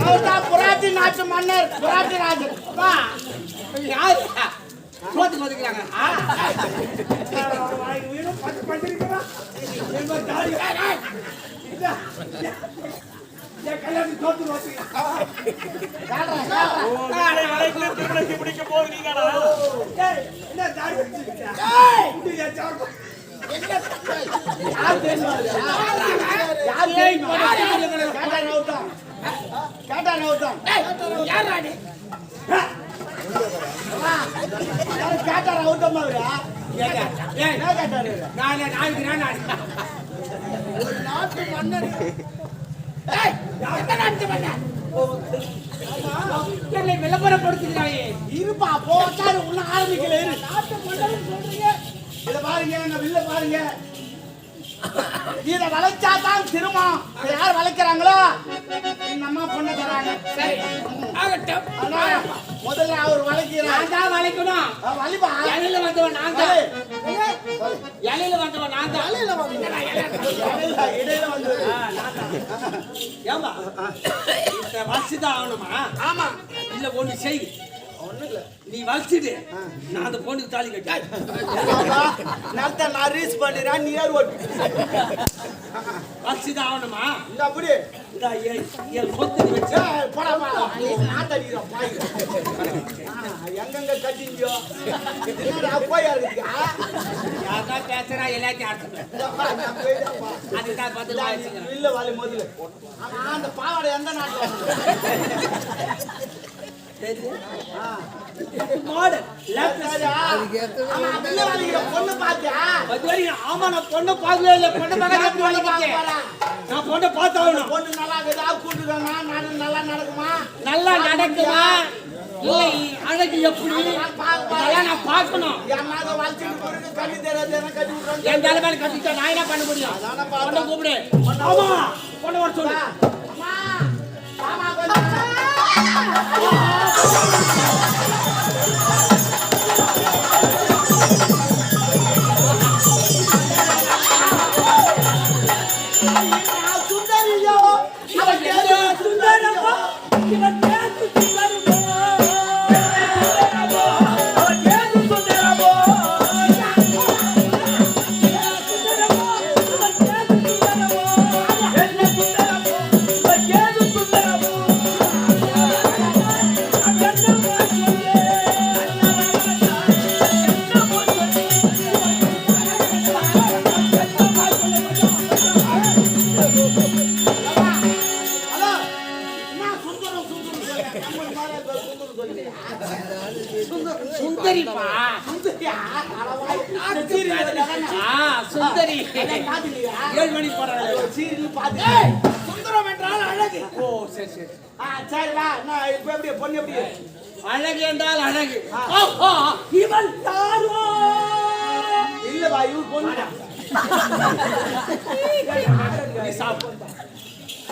அவர்தான் புராட்டி நாட்டு மன்னர் புராட்டி ராஜன் வா. யாரு? சோத்து மதிக்கிறாங்க வீடும் பத்து பண்ணிருக்கிறான் கல்யாணம் தோத்து பிடிக்க போது நீங்கடா என்ன தாடி வச்சிருக்கியா கேட்டா நவுத்தான் கேட்டா நவுத்தமா நாட்டு மன்னர் விளம்பரப்படுத்துகிறாயே? இருப்பா போட்டாரு உள்ள ஆரம்பிக்கல இரு நாட்டு மன்னர் சொல்றீங்க இத பாருங்க வில்ல பாருங்க. இத வளைச்சாதான் திருமணம். இத யார் வளைக்கிறாங்களோ? இந்த அம்மா பொண்ணை தராங்க. சரி. ஆகட்டும். ஆனா முதல்ல அவர் வளைக்கிறார் நான் தான் வளைக்கணும். வலிபா இலையில வந்தவன் நான் தான். இலையில வந்தவன் நான் தான். இடையில இடையில வந்து ஏமா இந்த ஆகணுமா? ஆமா. இல்ல ஒண்ணு செய். ஒண்ணு இல்ல நீ வச்சுட்டு நான் அந்த பொண்ணுக்கு தாலி கட்டி நான் ரீஸ் பண்ணிடுறேன் நீ ஏர் ஓட்டு. வச்சுதான் ஆகணுமா? இந்த அப்படி. இந்த என் நீ வச்சு. ஏய், போடா போடா. நீ நாத்தடிக்கிறோம் பாய். எங்கெங்க கட்டிங்கோ போய் யாருக்கா பேசுறா எல்லாத்தையும் அர்த்தம் அதுதான் வாங்கிக்கிறேன் இல்ல வாலி முதல்ல அந்த பாவாடை எந்த நாட்டுல ஆமா நான் பொண்ணை பார்க்கவே இல்லை பொண்ணை பார்க்க பொண்ணு நான் பொண்ணை பார்த்தாகணும் பொண்ணு நல்லா இருக்குதா கூட்டுக்கமா நான் நல்லா நடக்குமா நல்லா நடக்குமா இல்லை அழகு எப்படி இதெல்லாம் நான் பார்க்கணும் என் மக என் கட்டிட்டா நான் என்ன பண்ண முடியும் பொண்ணை கூப்பிடு ஆமா பொண்ணை வர சொல்லு கொஞ்சம் சுந்தரியோ இப்ப எப்படி பொண்ணு எப்படி? அழகு என்றால் அழகு. இவள் யாரோ? இல்ல இவரு பொண்ணு. நீ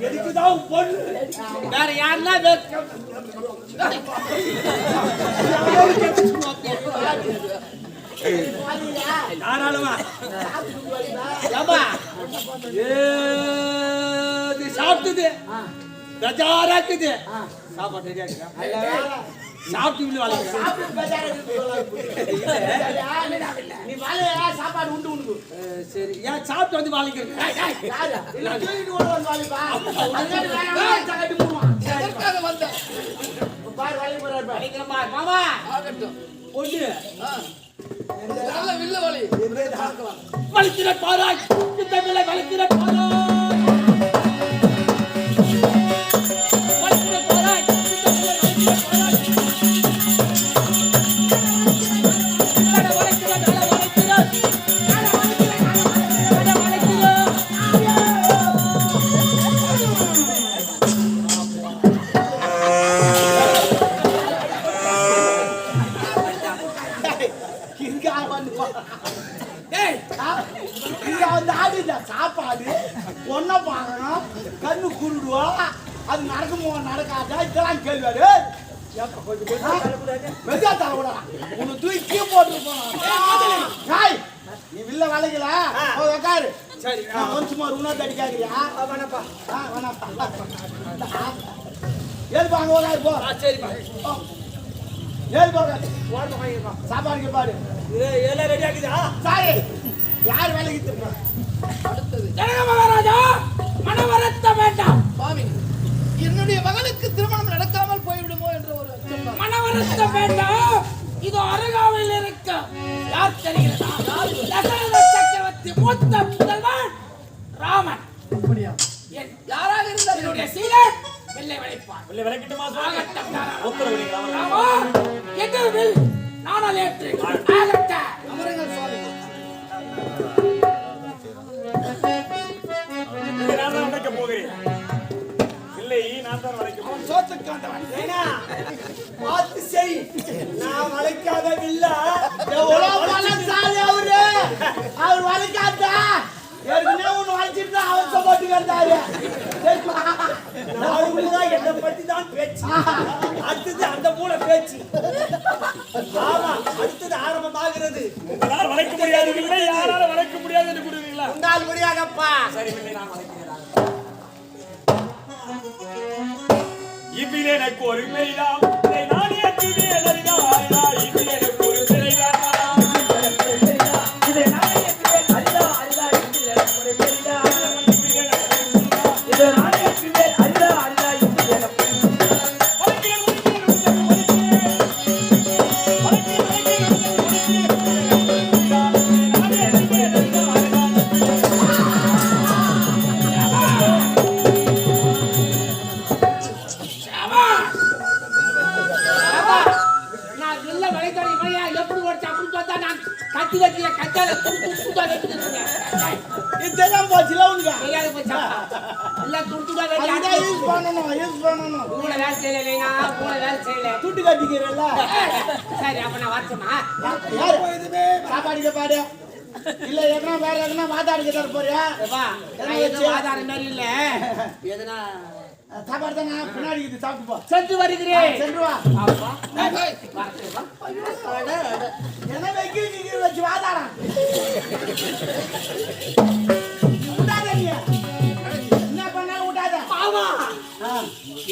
எதுக்குதான் பொண்ணு? வேற யாருன்னா தாராளமா. ஏம்மா? ஏ, இது சாப்பிட்டது பெஜாரா இருக்குது. சாப்பாடு சாப்பிட்டு இவ்வளவு வளர்க்குறேன். சாப்பிட்டு நீ வாழையா சாப்பாடு உண்டு உண்டு. சரி. ஏன் சாப்பிட்டு வந்து வாழிக்கிறேன் யாரு? இல்ல தூக்கிட்டு ஓட வந்து வாழிப்பா? ஒன்ன பார்க்கணும் கண்ணு குருடுவா? அது நடக்குமோ நடக்காதா? இதெல்லாம் கேள்வி மெதுவா தரக்கூடா உன்னை தூக்கி போட்டு போனான் காய் நீ வில்ல வளைக்கல? உக்காரு. சரி நான் கொஞ்சம் சும்மா உணவு தடி கேட்குறியா வேணப்பா. வேணாப்பா. ஏது பாங்க உக்காரு போ. சரிப்பா. ஓ. ஏது போகாது ஓரமா வாங்கிப்பா சாப்பாடு பாடு இது எல்லாம் ரெடி ஆகுதா? சாரி. யார் வேலைக்கு திரும்ப ஜனக மகாராஜா மனவரத்த வேண்டாம். சுவாமி என்னுடைய மகனுக்கு திருமணம் நடக்காமல் போய்விடுமோ என்ற ஒரு. மனவரத்த வேண்டாம். இது இருக்க. யார் தெரிகிறதா? தசரத சக்கரவர்த்தி மூத்த புதல்வன் ராமன். யாராக இருந்தால் என்னுடைய சீலன் வெள்ளை வளைப்பான். விளக்கிட்டுமா எதிர்வில் நானால் ஏற்று. ஆகட்ட அமருங்கள் சுவாமி. வளைக்க போகிறேன். இல்லை நான் தான் வளைக்க போகிறேன். சோத்துக்கு வந்தவன் பார்த்து செய். நான் வளைக்காத பணம் சாலி அவரு? அவர் வலிக்காதா ஏற்கனவே ஒண்ணு வலிச்சிட்டு தான் என்னை பத்தி தான் பேச்சு. அடுத்தது அந்த மூல பேச்சு. ஆமா அடுத்தது ஆரம்பமாகிறது. உங்களால் வளைக்க முடியாது இல்லை யாரால வளைக்க முடியாது என்று கூறுவீங்களா? உண்டால் முடியாதப்பா. சரி இல்லை நான் வளைக்கிறேன் இவ்விலே எனக்கு ஒரு மெய்தாம் இதை நான் இவ்விலே எனக்கு உங்களை வேலை செய்யல நீங்க உங்களை வேலை செய்யல துட்டு கட்டிக்கிறல்ல சரி அப்ப நான் வரட்டுமா? யாரு? சாப்பாடுக்கு பாடு இல்ல எதனா வேற எதனா வாதாடிக்க தர போறியா? வா நான் எதுவும் ஆதாரம் மாதிரி இல்ல. எதுனா? சாப்பாடு தானே? பின்னாடி இது சாப்பிட்டு போ. சென்று வருகிறேன். சென்று வா. என்ன வைக்கிற கிக்கிற வச்சு வாதாடா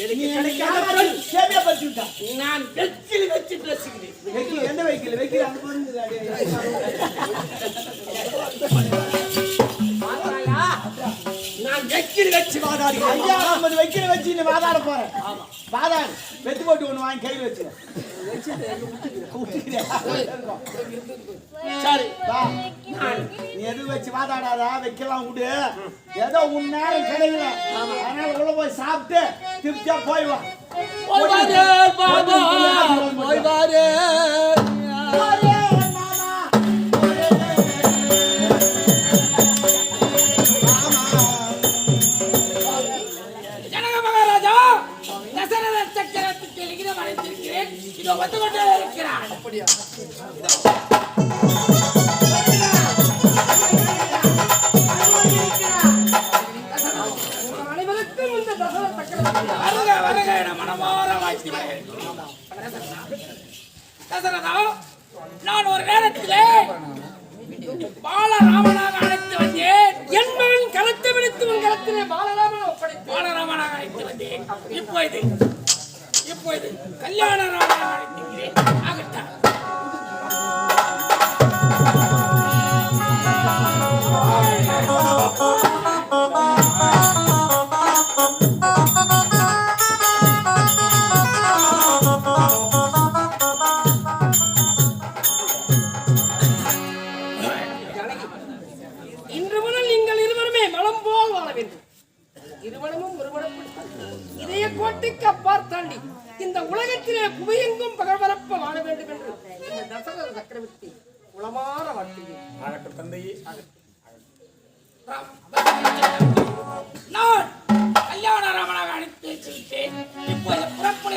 நீ கிடைக்காத சேமியா பறிச்சு விட்டா நான் வெற்றில் வச்சு பேசுகிறேன். வைக்கல எந்த வைக்கல? வைக்கல அந்த பொருள்? வெற்றில் வச்சு வாதாடுகிறேன் ஐயா ஐம்பது வைக்கிற வச்சு நீ வாதாட போற வாதாடு. வெத்து போட்டு ஒண்ணு வாங்கி கையில் வச்சு சரி வா. நீ எது வச்சு வாதாடாதா? வைக்கலாம் விடு. ஏதோ உன் நேரம் கிடைக்கல அதனால உள்ள போய் சாப்பிட்டு திருப்தியா போய் வா. போய் வாரு. போய் வாரு. வந்து கொண்டே இருக்கிறான் அப்படியா நான் ஒரு நேரத்திலே பாலராமனாக அழைத்து வந்தேன். என் மகன் கலத்தை விடுத்து உன் கலத்திலே பாலராமன் ஒப்படைத்து பாலராமனாக அழைத்து வந்தேன். இப்பொழுது இப்பொழுது கல்யாண ராமனாக அழைத்திருக்கிறேன்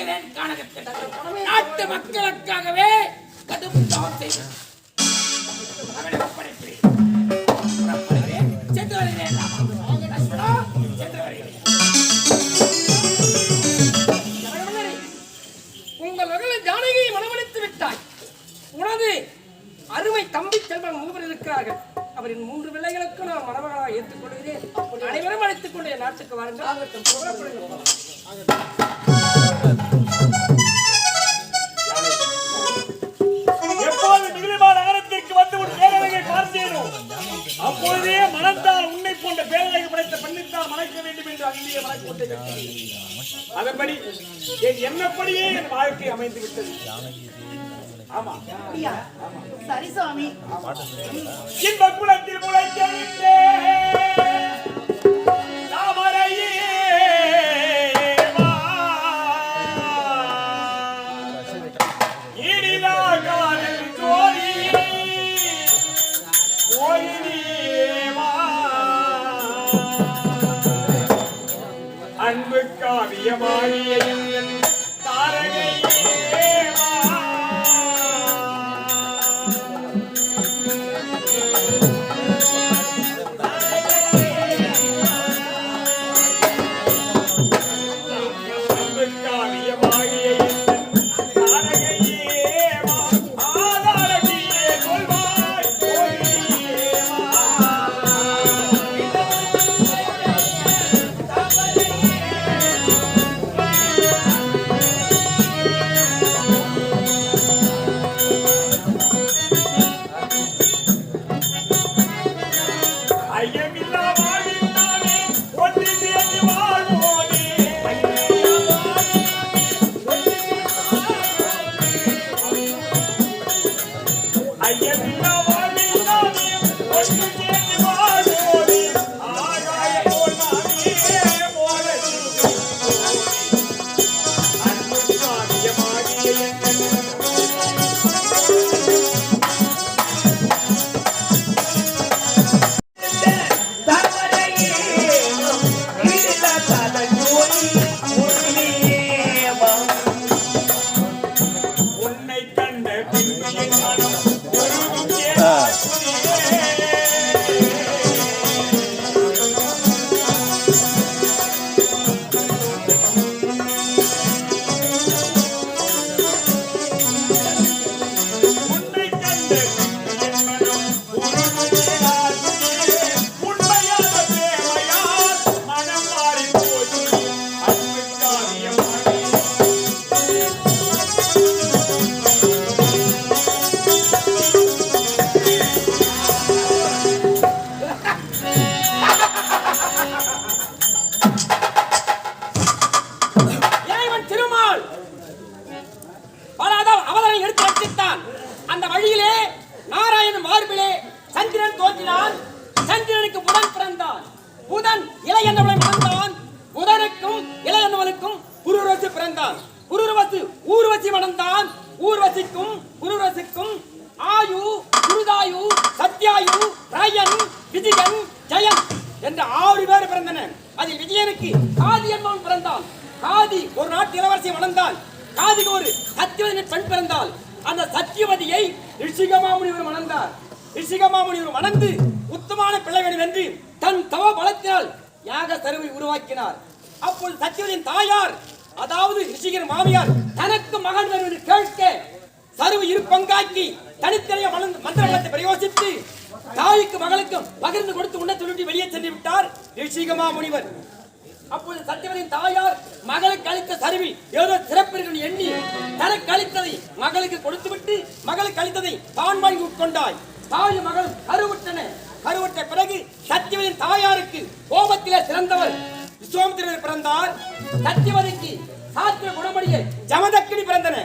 வருகிறேன் கானகத்தில் நாட்டு மக்களுக்காகவே கடும் தவம் செய்கிறேன் சென்று வருகிறேன் சென்று வருகிறேன் உங்கள் மகள் ஜானகியை மனமளித்து விட்டாய். உனது அருமை தம்பி செல்வன் மூவர் இருக்கிறார்கள். அவரின் மூன்று பிள்ளைகளுக்கு நான் மணமகளாக ஏற்றுக்கொள்கிறேன். அனைவரும் அழைத்துக் கொண்டு என் நாட்டுக்கு வாருங்கள். போன்ற பேரழகை படைத்த பெண்ணித்தால் மணக்க வேண்டும் என்று அன்றைய மனக்கொண்டை அதன்படி என் எண்ணப்படியே என் வாழ்க்கை அமைந்து விட்டது. ஆமா? சரி சுவாமி. இன்ப குலத்தில் முளைத்தெழுந்தே தாமரையே புதன் இளையனவளை மணந்தான் புதனுக்கும் இளையனவனுக்கும் புருவசி பிறந்தான். புருவசி ஊர்வசி மணந்தான் ஊர்வசிக்கும் புருவசிக்கும் ஆயு குருதாயு சத்யாயு ராயன் விஜயன் ஜெயன் என்ற ஆறு பேர் பிறந்தனர் அதில் விஜயனுக்கு காதி என்பவன் பிறந்தான். காதி ஒரு நாட்டு இளவரசி மணந்தான் காதிக்கு ஒரு சத்தியவதி பெண் பிறந்தாள். அந்த சத்தியவதியை ரிஷிகமாமுனிவர் மணந்தார் ரிஷிகமாமுனிவர் மணந்து உத்தமான பிள்ளை வேண்டும் என்று தன் தவ பலத்தினால் யாக சருவை உருவாக்கினார். அப்போது சத்தியவதியின் தாயார் அதாவது ரிஷிகர் மாமியார் தனக்கு மகன் என்று கேட்க சருவு இரு பங்காக்கி தனித்தனைய மந்திரத்தை பிரயோசித்து தாய்க்கு மகளுக்கும் பகிர்ந்து கொடுத்து உண்ண சொல்லிட்டு வெளியே சென்று விட்டார் ரிஷிகமா முனிவர் அப்போது சத்தியவதியின் தாயார் மகளுக்கு அளித்த சரிவில் ஏதோ சிறப்பிற்கு எண்ணி தனக்கு அளித்ததை மகளுக்கு கொடுத்துவிட்டு மகளுக்கு அளித்ததை தான் வாங்கி உட்கொண்டாய். தாய் மகளும் கருவுற்றன. கருவற்ற பிறகு சத்தியவதியின் தாயாருக்கு கோபத்திலே சிறந்தவர். விஸ்வாமித்திரர் பிறந்தார். சத்தியவதிக்கு சாத்திர குணமடிய ஜமதக்கினி பிறந்தன.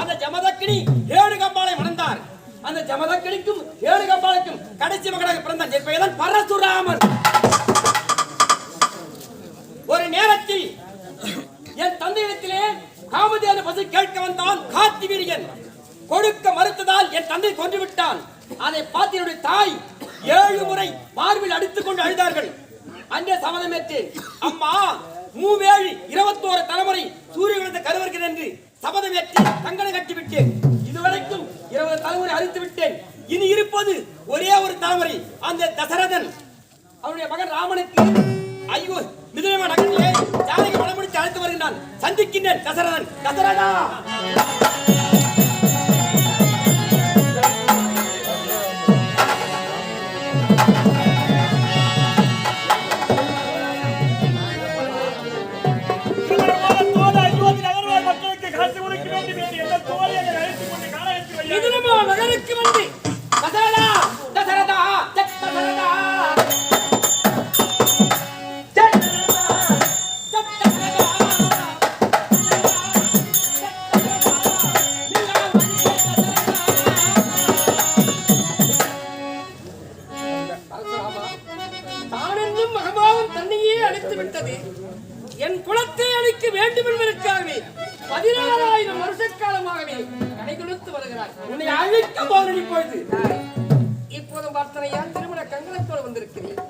அந்த ஜமதக்கினி ஏழு கம்பாலை மணந்தார். அந்த ஜமதக்கினிக்கும் ஏழு கம்பாலுக்கும் கடைசி மகனாக பிறந்தான். என் பரசுராமர் ஒரு நேரத்தில் என் தந்தையிடத்திலே காமதேவ பசு கேட்க வந்தான் காத்தி வீரியன் கொடுக்க மறுத்ததால் என் தந்தை கொன்று விட்டான் அதை பார்த்து என்னுடைய தாய் ஏழு முறை மார்பில் அடித்துக் கொண்டு அழுதார்கள். அன்றே சபதமேற்று அம்மா மூவேழு இருபத்தோரு தலைமுறை சூரிய குலத்தை கருவர்கள் என்று சபதம் ஏற்றி கங்கணம் கட்டிவிட்டேன். இதுவரைக்கும் இருபது தலைமுறை அழித்து விட்டேன். இனி இருப்பது ஒரே ஒரு தலைமுறை அந்த தசரதன். அவருடைய மகன் ராமனுக்கு ஐயோ மிதுனமா நகரிலே ஜானகி மனம் அழைத்து வருகின்றான் சந்திக்கின்றேன் தசரதன் தசரதா! மிதுனமா வந்து தசரதா தசரதா தசரதா. என் குலத்தை அழிக்க வேண்டும் என்பதற்காகவே பதினாறாயிரம் வருஷ காலமாகவே வருகிறார் உன்னை அழிக்க போகிறேன் இப்பொழுது இப்போது பார்த்தனையா திருமண கங்கணத்தோடு வந்திருக்கிறேன்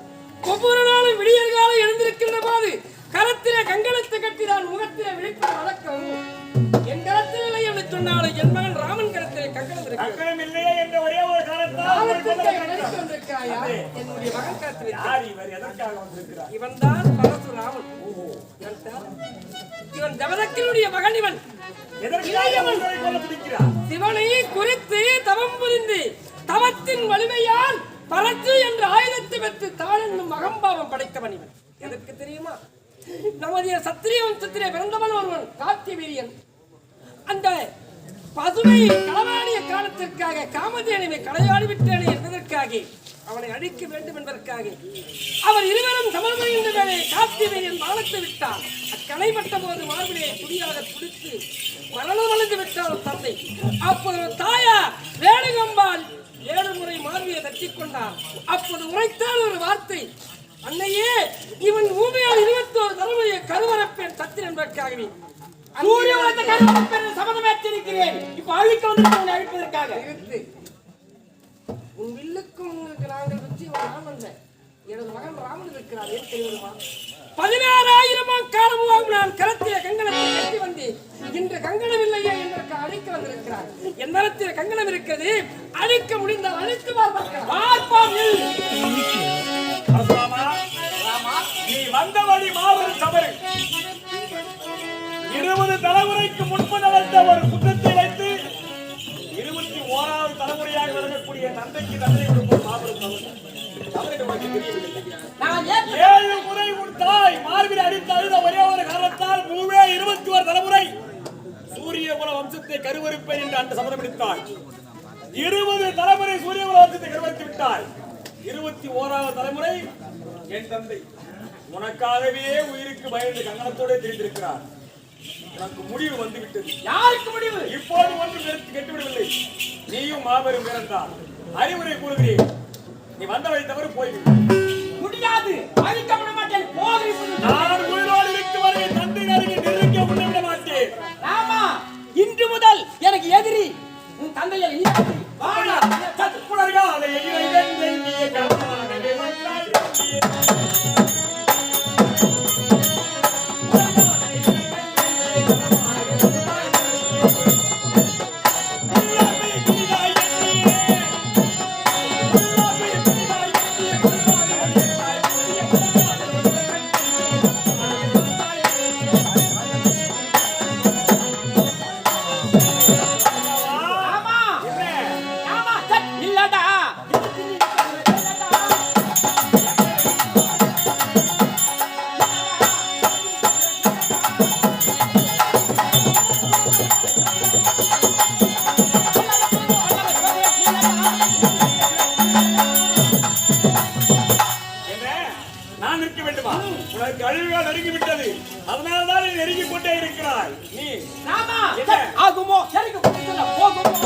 ஒவ்வொரு நாளும் விடியற் காலம் எழுந்திருக்கின்ற போது கரத்திலே கங்கணத்தை கட்டி நான் முகத்திலே விழிப்பது வழக்கம் என் கரத்தில் இல்லை என்று சொன்னாலும் என் மகன் ராமன் கரத்திலே கங்கணம் அக்கறம் இல்லையே என்ற ஒரே ஒரு என்னுடைய மகன் கரத்தில் இவன் தான் பரசுராமன். இவன் தவதக்கினுடைய மகன் இவன். சிவனை குறித்து தவம் புரிந்து தவத்தின் வலிமையால் பரத்து என்ற ஆயுதத்தை பெற்று தான் என்னும் அகம்பாவம் படைத்தவன் இவன். எதற்கு தெரியுமா? நமது சத்திரிய வம்சத்திலே பிறந்தவன் ஒருவன் காத்திய வீரியன் அந்த பசுமை களவாடிய காலத்திற்காக காமதேனுவை களையாடி விட்டேனே என்பதற்காக அவனை அழிக்க வேண்டும் என்பதற்காக. அவர் இருவரும் சமர்மையின் வேலை காத்திய வீரியன் வாழத்து விட்டார். அக்களைப்பட்ட போது மார்பிலே துடியாக துடித்து மரணம் அடைந்து விட்டார் தந்தை. அப்போது தாயார் வேணுகம்பால் ஏழு முறை மார்பியை தட்டிக் கொண்டார் அப்போது உரைத்தால் ஒரு வார்த்தை. அன்னையே இவன் ஊமையால் இருபத்தோரு தலைமுறையை கருவரப்பேன் சத்தின் என்பதற்காகவே. சூரிய உலகத்தை கருவறுப்பேன் என்று சபதம் ஏற்றிருக்கிறேன். இப்ப அழிக்க வந்திருக்க உன்னை அழிப்பதற்காக. உன் வில்லுக்கும் உங்களுக்கு நாங்கள் வச்சு ஒரு ராமன் எனது மகன் ராமன் இருக்கிறார். ஏன் தெரியுமா? பதினாறாயிரம் காலமும் நான் கரத்திய கங்கணத்தை கட்டி வந்தேன் இன்று கங்கணம் இல்லையே என்பதற்கு அழைக்க வந்திருக்கிறார். என் நலத்தில் கங்கணம் இருக்கிறது. அழைக்க முடிந்தால் அழைத்து பார்க்கலாம் நீ வந்த வழி மாபெரும் தவறு. இருபது தலைமுறைக்கு முன்பு நடந்த ஒரு குற்றத்தை வைத்து இருபத்தி ஓராவது தலைமுறையாக விளங்கக்கூடிய தந்தைக்கு மாபெரும் ஏற்ற ஏழு முறை உன் தாய் மார்பில் அடித்து அழுத ஒரே ஒரு காரணத்தால் மூவே இருபத்தி ஒரு தலைமுறை சூரிய குல வம்சத்தை கருவறுப்பேன் என்று அந்த சபதம் இருபது தலைமுறை சூரிய குல வம்சத்தை கருவறுத்து விட்டாய் இருபத்தி ஓராவது தலைமுறை என் தந்தை. உனக்காகவே உயிருக்கு பயந்து கங்கணத்தோடு தெரிந்திருக்கிறார். உனக்கு முடிவு வந்து விட்டது யாருக்கு முடிவு? இப்போது நிறுத்தி கெட்டுவிடவில்லை. நீயும் மாபெரும் வீரன்தான். அறிவுரை கூறுகிறேன் நீ வந்த வழி தவறு போய்விடு முடியாது அழிக்க விட மாட்டேன் போக. நான் உயிரோடு இருக்கும் வரை தந்தை அருகே முன்ன விட மாட்டேன் ராமா இன்று முதல் எனக்கு எதிரி உன் தந்தையை நீ எதிரி. வாடா. சத்குணர்காலை இறைவன் உனக்கு அழிவுகள் நெருங்கி விட்டது அதனால்தான் நீ நெருங்கிக் கொண்டே இருக்கிறாய். நீ ஆகுமோ? போகுமோ?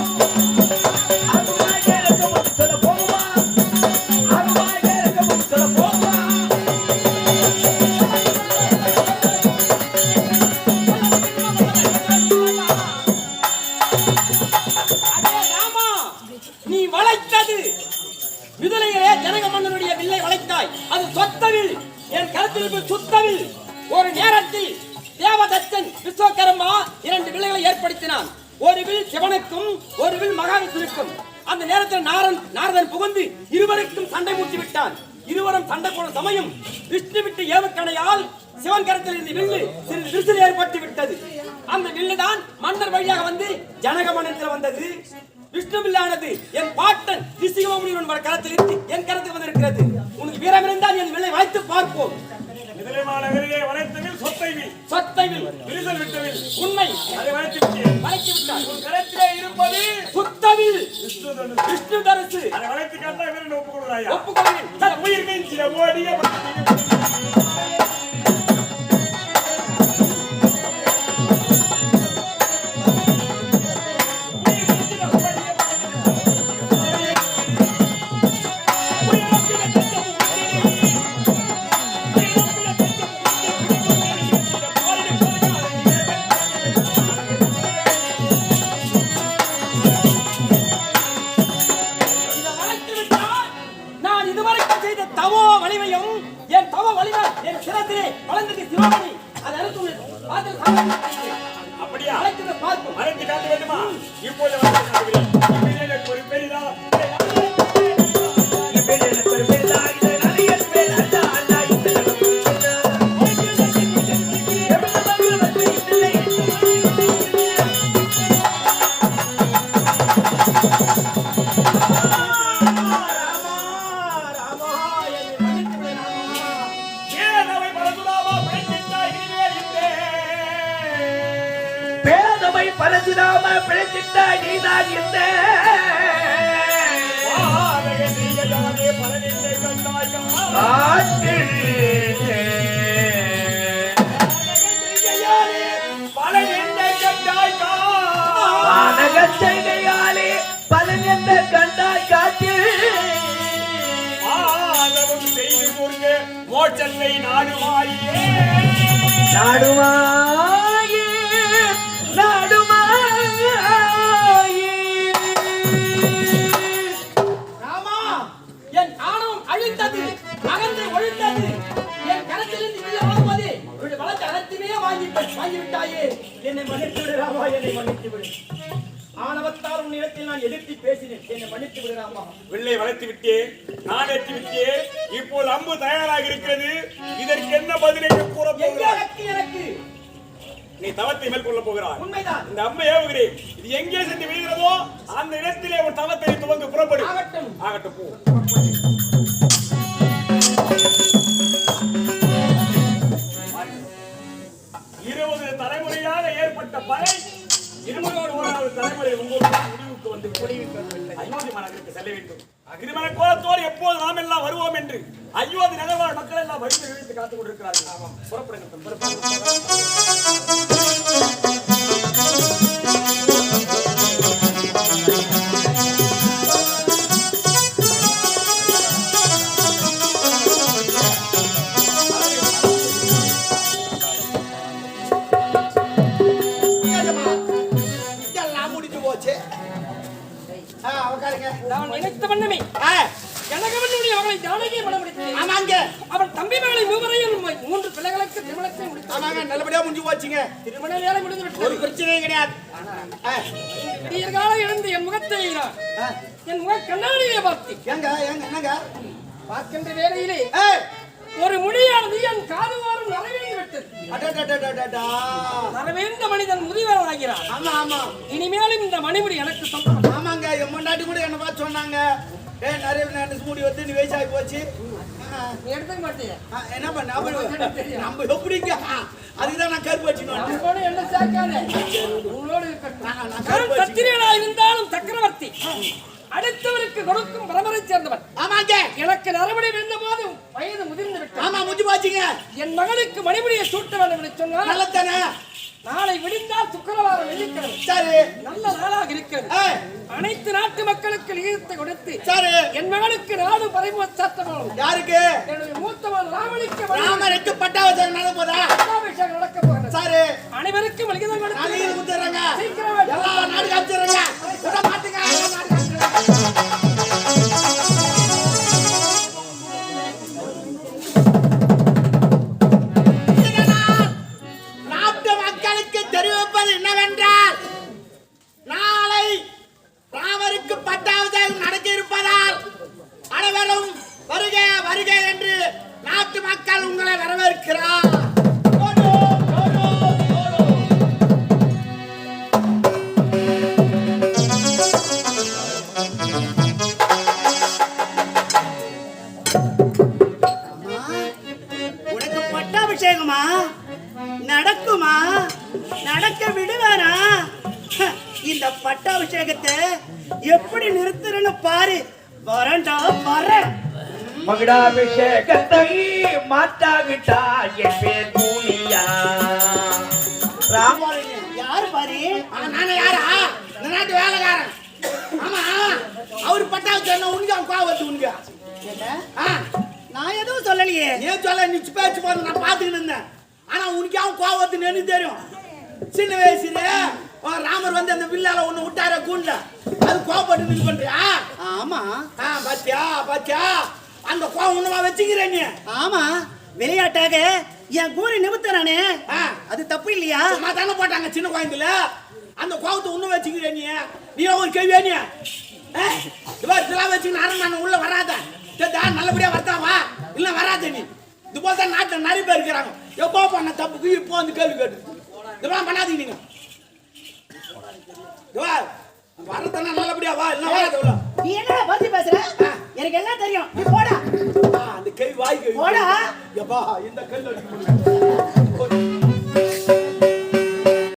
ஒருவில் மகாவை துணிக்கும் அந்த நேரத்தில் நாரன் நாரதன் புகுந்து இருவருக்கும் சண்டை மூட்டி விட்டான். இருவரும் சண்டை போன சமயம் விஷ்ணு விட்டு ஏவுக்கணையால் சிவன் கரத்தில் இருந்து வில்லு சிறிது விசில் ஏற்பட்டு விட்டது. அந்த வில்லுதான் மன்னர் வழியாக வந்து ஜனக மன்னத்தில் வந்தது. விஷ்ணு வில்லானது என் பாட்டன் ரிசிகமுனிவன் கரத்தில் இருந்து என் கரத்தில் வந்திருக்கிறது. உனக்கு வீரம் இருந்தால் என் வில்லை வைத்து பார்ப்போம். எதிரே மாநகரிலே வளைத்தவில் சொத்தை வில் சொத்தை வில் விரிசல் விட்டவில் உண்மை. அதை வளைத்து விட்டேன். வளைத்து விட்டார் உன் கரத்திலே இருப்பது சுத்தவில் விஷ்ணு தனுசு. விஷ்ணு தரிசு அதை வளைத்து காட்டா இவரை ஒப்புக்கொள்கிறாயா ஒப்புக்கொள்கிறேன். சரி, உயிர் மிஞ்சிய பரசுராம பிழைத்திட்ட நீதான் இந்த. செய்கையாலே பலன் என்ற கண்டாய் காட்டில் செய்து கூர்ந்து மோட்சத்தை நாடுவாயே நாடுமாயே வாங்கி வாங்கிவிட்டாயே. என்னை மன்னித்து விடு ராமா என்னை மன்னித்து விடு. ஆணவத்தால் உன் இடத்தில் நான் எதிர்த்து பேசினேன். என்னை மன்னித்து விடு ராமா. வில்லை வளர்த்து விட்டேன் நான் ஏற்றி விட்டேன் இப்போது அம்பு தயாராக இருக்கிறது. இதற்கு என்ன பதிலை கூற எனக்கு எனக்கு நீ தவத்தை மேற்கொள்ள போகிறாய். உண்மைதான். இந்த அம்பை ஏவுகிறேன். இது எங்கே சென்று விழுகிறதோ அந்த இடத்திலே உன் தவத்தை துவங்க புறப்படு. ஆகட்டும். ஆகட்டும் போ. ஏற்பட்ட பகை. இருபதோடு ஓராவது தலைமுறை உங்களுக்கு முடிவுக்கு வந்து முடிவுக்கு அயோத்தி மனதிற்கு செல்ல வேண்டும். திருமண கோலத்தோடு எப்போது நாம் எல்லாம் வருவோம் என்று அயோத்தி நகர்வாழ் மக்கள் எல்லாம் வழிந்து இழுத்து காத்துக் கொண்டிருக்கிறார்கள். ஆமாம் புறப்படுங்கள். நினைத்த வண்ணமே கனகவனுடைய மகளை ஜானகியை மனம் முடித்தேன். ஆமாங்க. அவன் தம்பி மகளை மூவரையும் மூன்று பிள்ளைகளுக்கு திருமணத்தை முடித்தான். ஆமாங்க நல்லபடியா முடிஞ்சு போச்சுங்க. திருமண வேலை முடிந்து ஒரு விட்டது பிரச்சனையும் கிடையாது. ஆ, விடியற்கால எழுந்து என் முகத்தை என் முக கண்ணாடியை பார்த்தேன் ஏங்க ஏங்க என்னங்க? பார்க்கின்ற வேளையிலே ஏய், ஒரு முடியானது என் காது வாரம் நரவேந்து விட்டது. நரவேந்த மனிதன் முதியவராகிறார் ஆமா ஆமா. இனிமேலும் இந்த மணிமுடி எனக்கு சொந்தம் என் முன்னாடி கூட என்ன பார்த்து சொன்னாங்க. ஏ நிறைய நேரம் மூடி வந்து நீ வயசாகி போச்சு. எடுத்துக்க மாட்டியா? ஆ, என்ன பண்ண? நம்ம எப்படிங்க அதுக்குதான் நான் கருப்பு உங்களோட என்ன சேர்க்காத உங்களோடு சத்திரியனா இருந்தாலும் சக்கரவர்த்தி. அடுத்தவருக்கு கொடுக்கும் பரம்பரை சேர்ந்தவன். ஆமாங்க. எனக்கு நரபடி வென்ற போது வயது முதிர்ந்து ஆமா முடிஞ்சு போச்சுங்க என் மகனுக்கு மணிமுடியை சூட்ட வேண்டும் சொன்னால் நல்லதானே நாளை விடிந்தால் சுக்கரவாரம் வெள்ளிக்கிழமை சரி. நல்ல நாளாக இருக்கிறது. அனைத்து நாட்டு மக்களுக்கு லிகிதத்தை கொடுத்து சரி. என் மகனுக்கு நாடு சாத்தணும் யாருக்கு? என்னுடைய மூத்தவன் ராமனுக்கு ராமருக்கு பட்டாவசரம் நடக்க போதா? பட்டாபிஷேகம் நடக்க போகிறது. சரி. அனைவருக்கும் குத்துறேங்க சீக்கிரம் எல்லா நாடு காமிச்சிடுறேங்க என்னவென்றால் நீ சொல்ல நிச்சு பேச்சு போது நான் பாத்துக்கிட்டு இருந்தேன். ஆனா உனக்கு அவன் வருதுன்னு எனக்கு தெரியும். சின்ன வயசுல ராமர் வந்து அந்த வில்லால ஒண்ணு விட்டார கூண்ட அது கோவப்பட்டு இது பண்றியா? ஆமா. ஆ பாத்தியா பாத்தியா? அந்த கோவம் ஒண்ணுமா வச்சுக்கிற நீ. ஆமா. விளையாட்டாக என் கூறி நிமித்தனானே. ஆ. அது தப்பு இல்லையா? சும்மா தானே போட்டாங்க சின்ன குழந்தைல அந்த கோவத்தை இன்னும் வச்சுக்கிற நீ. நீ ஒரு கேள்வியா நீ? இவர் இதெல்லாம் வச்சுக்கின்னு அரண்மனை உள்ள வராத? நல்லபடியா வரத்தாவா இல்ல வராத நீ. இது போல தான் நாட்டில் நிறைய பேர் இருக்கிறாங்க. எப்போ பண்ண தப்புக்கு இப்போ வந்து கேள்வி கேட்டு. இதெல்லாம் பண்ணாதீங்க நீங்க. இதுவா வரத்தனா நல்லபடியா வா இல்ல உள்ள நீ என்ன பத்தி பேசுற? எனக்கு எல்லாம் தெரியும். நீ போடா. அந்த கேள்வி வாய் போடா. எப்பா இந்த கேள்வி